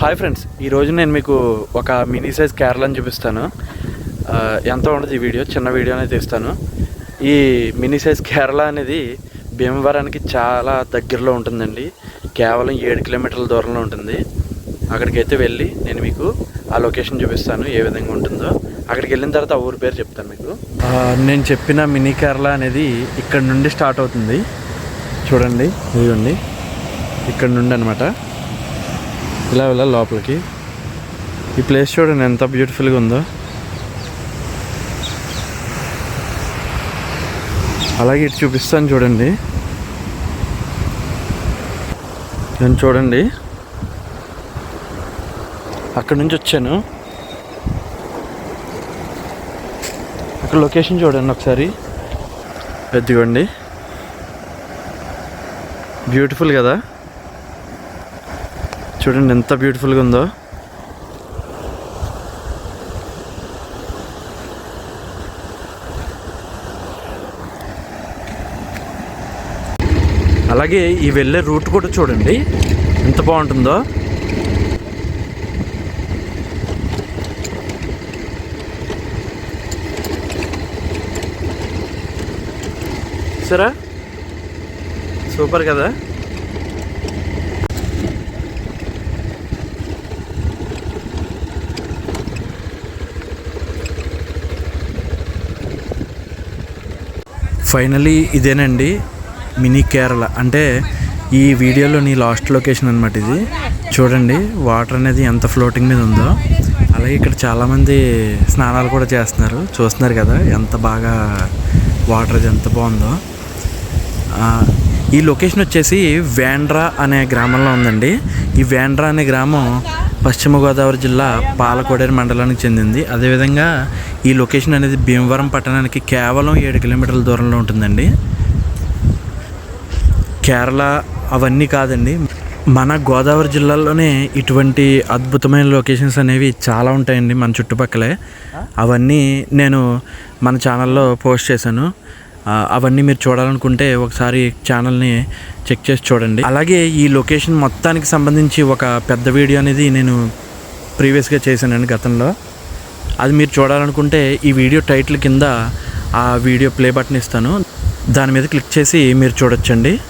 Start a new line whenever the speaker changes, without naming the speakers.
Hi friends ఈరోజు నేను మీకు ఒక మినీ సైజ్ కేరళని చూపిస్తాను. ఎంత ఉండదు ఈ వీడియో చిన్న వీడియోనే తీస్తాను ఈ మినీ సైజ్ కేరళ అనేది భీమవరానికి చాలా దగ్గరలో ఉంటుందండి. కేవలం ఏడు కిలోమీటర్ల దూరంలో ఉంటుంది. అక్కడికైతే వెళ్ళి నేను మీకు ఆ లొకేషన్ చూపిస్తాను ఏ విధంగా ఉంటుందో. అక్కడికి వెళ్ళిన తర్వాత ఆ ఊరి పేరు చెప్తాను మీకు. నేను చెప్పిన మినీ కేరళ అనేది ఇక్కడ నుండి స్టార్ట్ అవుతుంది. చూడండి ఇదిగోండి. ఇక్కడ నుండి అనమాట ఇలా వెళ్ళాలి లోపలికి. ఈ ప్లేస్ చూడండి ఎంత బ్యూటిఫుల్గా ఉందో. అలాగే ఇటు చూపిస్తాను చూడండి. నేను చూడండి. అక్కడ నుంచి వచ్చాను. అక్కడ లొకేషన్ చూడండి ఒకసారి. పెద్దగండి బ్యూటిఫుల్ కదా. చూడండి ఎంత బ్యూటిఫుల్గా ఉందో. అలాగే ఈ వెళ్ళే రూట్ కూడా చూడండి. ఎంత బాగుంటుందో. సరే. సూపర్ కదా. ఫైనలీ ఇదేనండి మినీ కేరళ. అంటే ఈ వీడియోలోని లాస్ట్ లొకేషన్ అనమాట ఇది. చూడండి వాటర్ అనేది ఎంత ఫ్లోటింగ్ మీద ఉందో. అలాగే ఇక్కడ చాలామంది స్నానాలు కూడా చేస్తున్నారు. చూస్తున్నారు కదా ఎంత బాగా వాటర్ అది ఎంత బాగుందో. ఈ లొకేషన్ వచ్చేసి వేండ్రా అనే గ్రామంలో ఉందండి. ఈ వేండ్రా అనే గ్రామం పశ్చిమ గోదావరి జిల్లా పాలకోడేరు మండలానికి చెందింది. అదేవిధంగా ఈ లొకేషన్ అనేది భీమవరం పట్టణానికి కేవలం ఏడు కిలోమీటర్ల దూరంలో ఉంటుందండి. కేరళ అవన్నీ కాదండి. మన గోదావరి జిల్లాలోనే ఇటువంటి అద్భుతమైన లొకేషన్స్ అనేవి చాలా ఉంటాయండి మన చుట్టుపక్కలే. అవన్నీ నేను మన ఛానల్లో పోస్ట్ చేశాను. అవన్నీ మీరు చూడాలనుకుంటే ఒకసారి ఛానల్ని చెక్ చేసి చూడండి. అలాగే ఈ లొకేషన్ మొత్తానికి సంబంధించి ఒక పెద్ద వీడియో అనేది నేను ప్రీవియస్గా చేశానండి గతంలో. అది మీరు చూడాలనుకుంటే ఈ వీడియో టైటిల్ కింద ఆ వీడియో ప్లే బటన్ ఇస్తాను. దాని మీద క్లిక్ చేసి మీరు చూడొచ్చండి.